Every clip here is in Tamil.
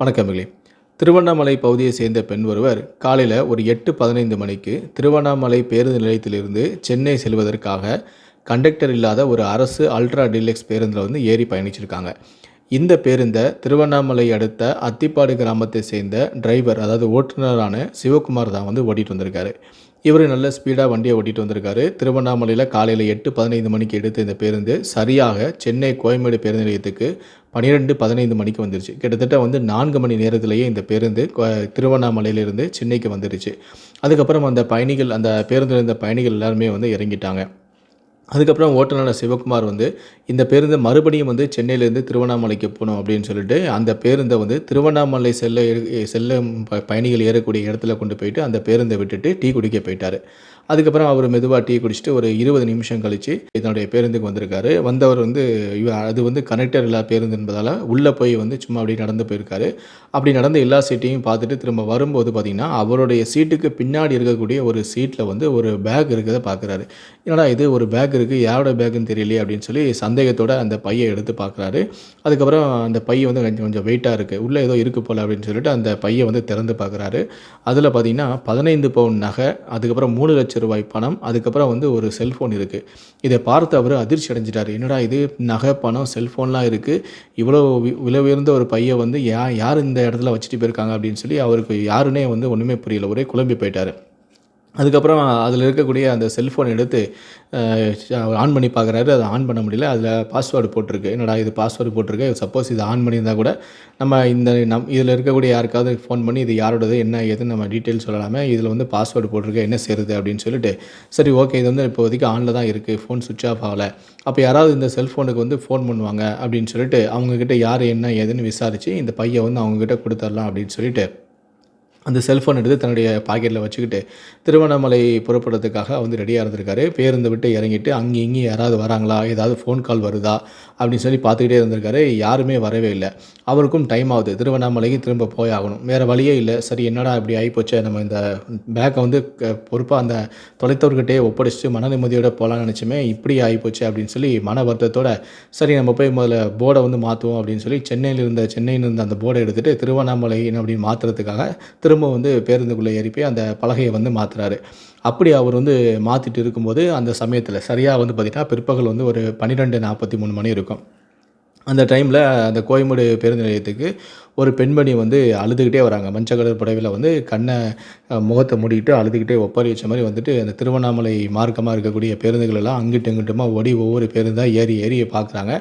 வணக்கமில்லை திருவண்ணாமலை பகுதியை சேர்ந்த பெண் ஒருவர் காலையில் ஒரு எட்டு பதினைந்து மணிக்கு திருவண்ணாமலை பேருந்து நிலையத்திலிருந்து சென்னை செல்வதற்காக கண்டக்டர் இல்லாத ஒரு அரசு அல்ட்ரா டீலக்ஸ் பேருந்தில் வந்து ஏறி பயணிச்சிருக்காங்க. இந்த பேருந்தை திருவண்ணாமலை அடுத்த அத்திப்பாடு கிராமத்தை சேர்ந்த டிரைவர் அதாவது ஓட்டுநரான சிவகுமார் தான் வந்து ஓட்டிகிட்டு வந்திருக்காரு. இவர் நல்ல ஸ்பீடாக வண்டியை ஓட்டிகிட்டு வந்திருக்காரு. திருவண்ணாமலையில் காலையில் எட்டு பதினைந்து மணிக்கு எடுத்த இந்த பேருந்து சரியாக சென்னை கோயம்பேடு பேருந்து நிலையத்துக்கு பன்னிரெண்டு பதினைந்து மணிக்கு வந்துருச்சு. கிட்டத்தட்ட வந்து நான்கு மணி நேரத்திலேயே இந்த பேருந்து திருவண்ணாமலையிலிருந்து சென்னைக்கு வந்துருச்சு. அதுக்கப்புறம் அந்த பயணிகள் அந்த பேருந்தில் இருந்த பயணிகள் எல்லாருமே வந்து இறங்கிட்டாங்க. அதுக்கப்புறம் ஓட்டுநர் சிவகுமார் வந்து இந்த பேருந்து மறுபடியும் வந்து சென்னையிலேருந்து திருவண்ணாமலைக்கு போகணும் அப்படின்னு சொல்லிட்டு அந்த பேருந்தை வந்து திருவண்ணாமலை செல்ல செல்ல ப- பயணிகள் ஏறக்கூடிய இடத்துல கொண்டு போயிட்டு அந்த பேருந்தை விட்டுட்டு டீ குடிக்க போயிட்டார். அதுக்கப்புறம் அவர் மெதுவாக டீ குடிச்சிட்டு ஒரு இருபது நிமிஷம் கழித்து இதனுடைய பேருந்துக்கு வந்திருக்காரு. வந்தவர் வந்து அது வந்து கனெக்டர் இல்லா பேருந்து என்பதால் உள்ளே போய் வந்து சும்மா அப்படி நடந்து போயிருக்காரு. அப்படி நடந்த எல்லா சீட்டையும் பார்த்துட்டு திரும்ப வரும்போது பார்த்திங்கன்னா அவருடைய சீட்டுக்கு பின்னாடி இருக்கக்கூடிய ஒரு சீட்டில் வந்து ஒரு பேக் இருக்கிறத பார்க்குறாரு என்னடா இது? ஒரு பேக் இருக்குது யாரோட பேக்குன்னு தெரியலையே அப்படின்னு சொல்லி சந்தேகத்தோட அந்த பையை எடுத்து பார்க்குறாரு. அதுக்கப்புறம் அந்த பையை வந்து கொஞ்சம் கொஞ்சம் வெயிட்டாக இருக்குது உள்ளே ஏதோ இருக்குது போல் அப்படின்னு சொல்லிட்டு அந்த பையை வந்து திறந்து பார்க்குறாரு. அதில் பார்த்தீங்கன்னா பதினைந்து பவுன் நகை அதுக்கப்புறம் மூணு லட்ச ரூபாய் பணம் அதுக்கப்புறம் வந்து ஒரு செல்ஃபோன் இருக்குது இதை பார்த்து அவர் அதிர்ச்சி அடைஞ்சிட்டார். என்னடா இது நகை பணம் செல்ஃபோன்லாம் இருக்குது இவ்வளோ வி- விலை உயர்ந்த ஒரு பையை வந்து யா யார் இந்த இடத்துல வச்சுட்டு போயிருக்காங்க அப்படின்னு சொல்லி அவருக்கு யாருன்னே வந்து ஒன்றுமே புரியல. ஒரே குழம்பி போயிட்டார். அதுக்கப்புறம் அதில் இருக்கக்கூடிய அந்த செல்ஃபோன் எடுத்து ஆன் பண்ணி பார்க்குறாரு அதை ஆன் பண்ண முடியல. அதில் பாஸ்வேர்டு போட்டிருக்கு. என்னடா இது பாஸ்வேர்டு போட்டிருக்கு? சப்போஸ் இது ஆன் பண்ணியிருந்தால் கூட நம்ம இந்த நம் இதில் இருக்கக்கூடிய யாருக்காவது ஃபோன் பண்ணி இது யாரோடது என்ன ஏதுன்னு நம்ம டீட்டெயில் சொல்லலாமே இதில் வந்து பாஸ்வேர்டு போட்டிருக்கு என்ன செய்யுது அப்படின்னு சொல்லிட்டு சரி ஓகே இது வந்து இப்போதைக்கு ஆனில் தான் இருக்குது ஃபோன் சுவிட்ச் ஆஃப் ஆகலை. அப்போ யாராவது இந்த செல்ஃபோனுக்கு வந்து ஃபோன் பண்ணுவாங்க அப்படின்னு சொல்லிட்டு அவங்கக்கிட்ட யார் என்ன ஏதுன்னு விசாரித்து இந்த பையன் வந்து அவங்கக்கிட்ட கொடுத்துடலாம் அப்படின்னு சொல்லிட்டு அந்த செல்ஃபோன் எடுத்து தன்னுடைய பாக்கெட்டில் வச்சுக்கிட்டு திருவண்ணாமலை புறப்படுறதுக்காக வந்து ரெடியாக இருந்திருக்காரு. பேருந்தை விட்டு இறங்கிட்டு அங்கே இங்கேயும் யாராவது வராங்களா? ஏதாவது ஃபோன் கால் வருதா? அப்படின்னு சொல்லி பார்த்துக்கிட்டே இருந்திருக்காரு. யாருமே வரவே இல்லை. அவருக்கும் டைம் ஆகுது. திருவண்ணாமலைக்கு திரும்ப போய் ஆகணும். வேறு வழியே இல்லை. சரி என்னடா இப்படி ஆகிப்போச்சே நம்ம இந்த பேக்கை வந்து பொறுப்பாக அந்த தொலைத்தவர்கிட்டே ஒப்படைச்சிட்டு மன நிம்மதியோட போகலான்னு நினச்சுமே இப்படி ஆகிப்போச்சு அப்படின்னு சொல்லி மன வருத்தத்தோட சரி நம்ம போய் முதல்ல போர்டை வந்து மாற்றுவோம் அப்படின்னு சொல்லி சென்னையில் இருந்த சென்னையில் இருந்த அந்த போர்டை எடுத்துகிட்டு திருவண்ணாமலை அப்படின்னு மாற்றுறதுக்காக திரும்ப வந்து பேருந்துக்குள்ளே ஏறி போய் அந்த பலகையை வந்து மாற்றுறாரு அப்படி அவர் வந்து மாற்றிட்டு இருக்கும்போது அந்த சமயத்தில் சரியாக வந்து பார்த்திங்கன்னா பிற்பகல் வந்து ஒரு பன்னிரெண்டு நாற்பத்தி மூணு மணி இருக்கும். அந்த டைமில் அந்த கோயம்பேடு பேருந்து நிலையத்துக்கு ஒரு பெண்மணி வந்து அழுதுகிட்டே வராங்க. மஞ்சள் கலர் புடவையில் வந்து கண்ணை முகத்தை மூடிக்கிட்டு அழுதுகிட்டே ஒப்பாரி வச்ச மாதிரி வந்துட்டு அந்த திருவண்ணாமலை மார்க்கமாக இருக்கக்கூடிய பேருந்துகள் எல்லாம் அங்கிட்டு இங்கிட்டுமா ஓடி ஒவ்வொரு பேருந்தாக ஏறி ஏறி பார்க்குறாங்க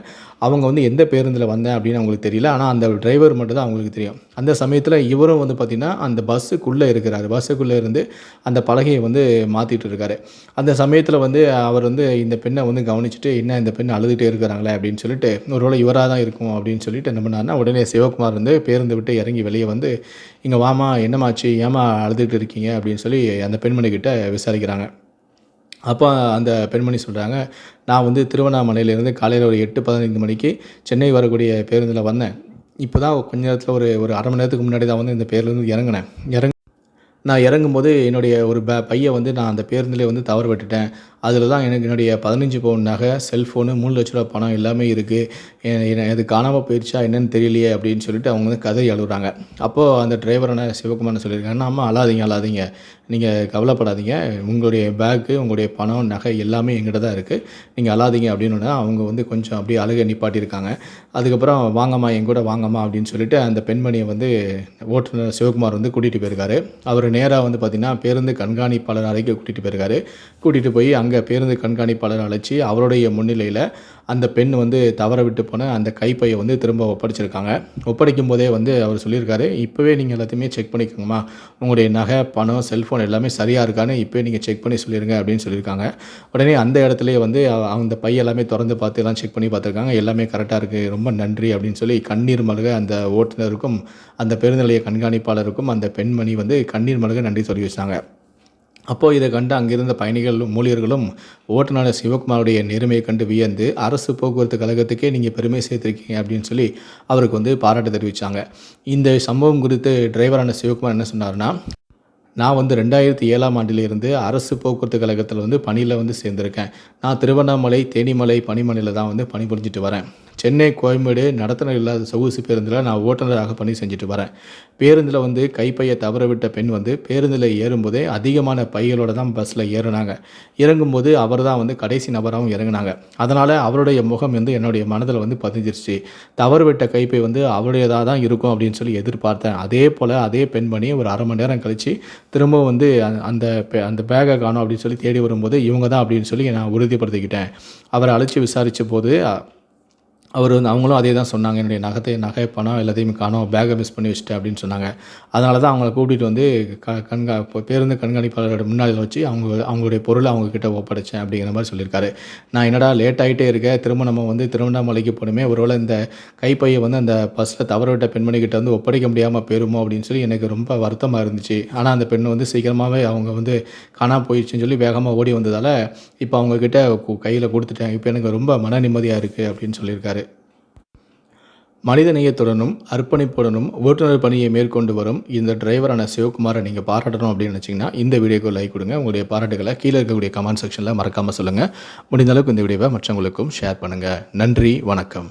அவங்க வந்து எந்த பேருந்தில் வந்தேன் அப்படின்னு அவங்களுக்கு தெரியல. ஆனால் அந்த டிரைவர் மட்டும் தான் அவங்களுக்கு தெரியும். அந்த சமயத்தில் இவரும் வந்து பார்த்திங்கன்னா அந்த பஸ்ஸுக்குள்ளே இருக்கிறாரு. பஸ்ஸுக்குள்ளே இருந்து அந்த பலகையை வந்து மாற்றிட்டு இருக்காரு. அந்த சமயத்தில் வந்து அவர் வந்து இந்த பெண்ணை வந்து கவனிச்சுட்டு என்ன இந்த பெண் அழுதுகிட்டே இருக்கிறாங்களே? அப்படின்னு சொல்லிட்டு ஒருவேளை இவராக தான் இருக்கும் அப்படின்னு சொல்லிட்டு என்ன பண்ணாருன்னா உடனே சிவகுமார் வந்து பேருந்து விட்டு இறங்கி வெளியே வந்து இங்கே வாமா என்னமாச்சு? ஏமா அழுதுகிட்டு இருக்கீங்க? அப்படின்னு சொல்லி அந்த பெண்மணிக்கிட்ட விசாரிக்கிறாங்க. அப்போ அந்த பெண்மணி சொல்கிறாங்க நான் வந்து திருவண்ணாமலையிலேருந்து காலையில் ஒரு எட்டு பதினைந்து மணிக்கு சென்னை வரக்கூடிய பேருந்தில் வந்தேன். இப்போ தான் கொஞ்ச நேரத்தில் ஒரு ஒரு அரை மணி நேரத்துக்கு முன்னாடி தான் வந்து இந்த பேருந்து இறங்கினேன். இறங்க நான் இறங்கும்போது என்னுடைய ஒரு ப பையை வந்து நான் அந்த பேருந்திலே வந்து தவறு விட்டுட்டேன். அதில் தான் எனக்கு என்னுடைய பதினஞ்சு பவுன் நகை செல்ஃபோனு மூணு லட்ச ரூபா பணம் எல்லாமே இருக்குது அது காணாமல் போயிடுச்சா என்னன்னு தெரியலையே அப்படின்னு சொல்லிட்டு அவங்க வந்து கதை அழுகுறாங்க. அப்போது அந்த டிரைவரான சிவகுமார் சொல்லியிருக்காங்க அம்மா அழாதீங்க அழாதீங்க. நீங்கள் கவலைப்படாதீங்க. உங்களுடைய பேக்கு உங்களுடைய பணம் நகை எல்லாமே எங்கிட்ட தான் இருக்குது நீங்கள் அழாதீங்க அப்படின்னு அவங்க வந்து கொஞ்சம் அப்படியே அழுக நிப்பாட்டியிருக்காங்க. அதுக்கப்புறம் வாங்கம்மா என் கூட வாங்கம்மா அப்படின்னு சொல்லிட்டு அந்த பெண்மணியை வந்து ஓட்டுநர் சிவகுமார் வந்து கூட்டிகிட்டு போயிருக்காரு. அவர் நேராக வந்து பார்த்திங்கன்னா பேருந்து கண்காணிப்பாளர் அறைக்கு கூட்டிகிட்டு போயிருக்காரு. கூட்டிகிட்டு போய் அங்கே பேருந்து கண்காணிப்பாளர் அழைச்சி அவருடைய முன்னிலையில் அந்த பெண் வந்து தவற விட்டு போன அந்த கைப்பையை வந்து திரும்ப ஒப்படைச்சிருக்காங்க. ஒப்படைக்கும் போதே வந்து அவர் சொல்லியிருக்காரு இப்போவே நீங்கள் எல்லாத்தையுமே செக் பண்ணிக்கோங்கம்மா. உங்களுடைய நகை பணம் செல்ஃபோன் எல்லாமே சரியாக இருக்கான்னு இப்போவே நீங்கள் செக் பண்ணி சொல்லிடுங்க அப்படின்னு சொல்லியிருக்காங்க. உடனே அந்த இடத்துலையே வந்து அந்த பை எல்லாமே திறந்து பார்த்து எல்லாம் செக் பண்ணி பார்த்துருக்காங்க. எல்லாமே கரெக்டாக இருக்குது ரொம்ப நன்றி அப்படின்னு சொல்லி கண்ணீர் மல்க அந்த ஓட்டுநருக்கும் அந்த பேருந்து நிலைய கண்காணிப்பாளருக்கும் அந்த பெண்மணி வந்து கண்ணீர் மல்க நன்றி சொல்லி வச்சாங்க. அப்போது இதை கண்டு அங்கிருந்த பயணிகளும் ஊழியர்களும் ஓட்டுநர் சிவகுமாருடைய நேர்மையை கண்டு வியந்து அரசு போக்குவரத்து கழகத்துக்கே நீங்கள் பெருமை சேர்த்துருக்கீங்க அப்படின்னு சொல்லி அவருக்கு வந்து பாராட்டு தெரிவித்தாங்க இந்த சம்பவம் குறித்து டிரைவரான சிவகுமார் என்ன சொன்னார்னா நான் வந்து ரெண்டாயிரத்தி ஏழாம் ஆண்டிலிருந்து அரசு போக்குவரத்து கழகத்தில் வந்து பணியில் வந்து சேர்ந்திருக்கேன். நான் திருவண்ணாமலை தேனிமலை பணிமனையில் தான் வந்து பணிபுரிஞ்சிட்டு வரேன். சென்னை கோயம்பேடு நடத்துனர் இல்லாத சொகுசு பேருந்தில் நான் ஓட்டுநராக பணி செஞ்சுட்டு வரேன். பேருந்தில் வந்து கைப்பையை தவறவிட்ட பெண் வந்து பேருந்தில் ஏறும்போதே அதிகமான பைகளோட தான் பஸ்ஸில் ஏறினாங்க. இறங்கும்போது அவர் தான் வந்து கடைசி நபராகவும் இறங்குனாங்க. அதனால் அவருடைய முகம் வந்து என்னுடைய மனதில் வந்து பதிஞ்சிருச்சு. தவறு விட்ட கைப்பை வந்து அவருடையதாக தான் இருக்கும் அப்படின்னு சொல்லி எதிர்பார்த்தேன். அதே போல் அதே பெண்மணி ஒரு அரை மணி நேரம் கழித்து திரும்ப வந்து அந்த- அந்த பே- அந்த காணும் அப்படின்னு சொல்லி தேடி வரும்போது இவங்க தான் அப்படின்னு சொல்லி நான் உறுதிப்படுத்திக்கிட்டேன். அவரை அழைச்சி விசாரித்த போது அவர் வந்து அவங்களும் அதே தான் சொன்னாங்க என்னுடைய நகத்தை நகை பணம் எல்லாத்தையுமே காணோம் பேக்கை மிஸ் பண்ணி வச்சுட்டேன் அப்படின்னு சொன்னாங்க. அதனால தான் அவங்கள கூட்டிகிட்டு வந்து க கண்கா இப்போ பேருந்து கண்காணிப்பாளரோட முன்னாடி வச்சு அவங்க அவங்களுடைய பொருளை அவங்கக்கிட்ட ஒப்படைச்சேன் அப்படிங்கிற மாதிரி சொல்லியிருக்காரு. நான் என்னடா லேட் ஆகிட்டே இருக்கேன் திரும்ப நம்ம வந்து திருவண்ணாமலைக்கு போகணுமே ஒருவேளை இந்த கைப்பையை வந்து அந்த பஸ்ஸில் தவறவிட்ட விட்ட வந்து ஒப்படைக்க முடியாமல் போயிருமோ அப்படின்னு சொல்லி எனக்கு ரொம்ப வருத்தமாக இருந்துச்சு. ஆனால் அந்த பெண் வந்து சீக்கிரமாகவே அவங்க வந்து காணாம போயிடுச்சுன்னு சொல்லி வேகமாக ஓடி வந்ததால் இப்போ அவங்கக்கிட்ட கையில் கொடுத்துட்டேன். இப்போ எனக்கு ரொம்ப மன நிம்மதியாக இருக்குது அப்படின்னு சொல்லியிருக்காரு. மனித நேயத்துடனும் அர்ப்பணிப்புடனும் ஓட்டுநர் பணியை மேற்கொண்டு வரும் இந்த டிரைவரான சிவகுமாரை நீங்கள் பாராட்டணும் அப்படின்னு நினச்சிங்கன்னா இந்த வீடியோக்கு லைக் கொடுங்க. உங்களுடைய பாராட்டுகளை கீழே இருக்கக்கூடிய கமெண்ட் செக்ஷனில் மறக்காமல் சொல்லுங்கள் முடிந்த அளவுக்கு இந்த வீடியோவை மற்றவங்களுக்கும் ஷேர் பண்ணுங்கள் நன்றி வணக்கம்.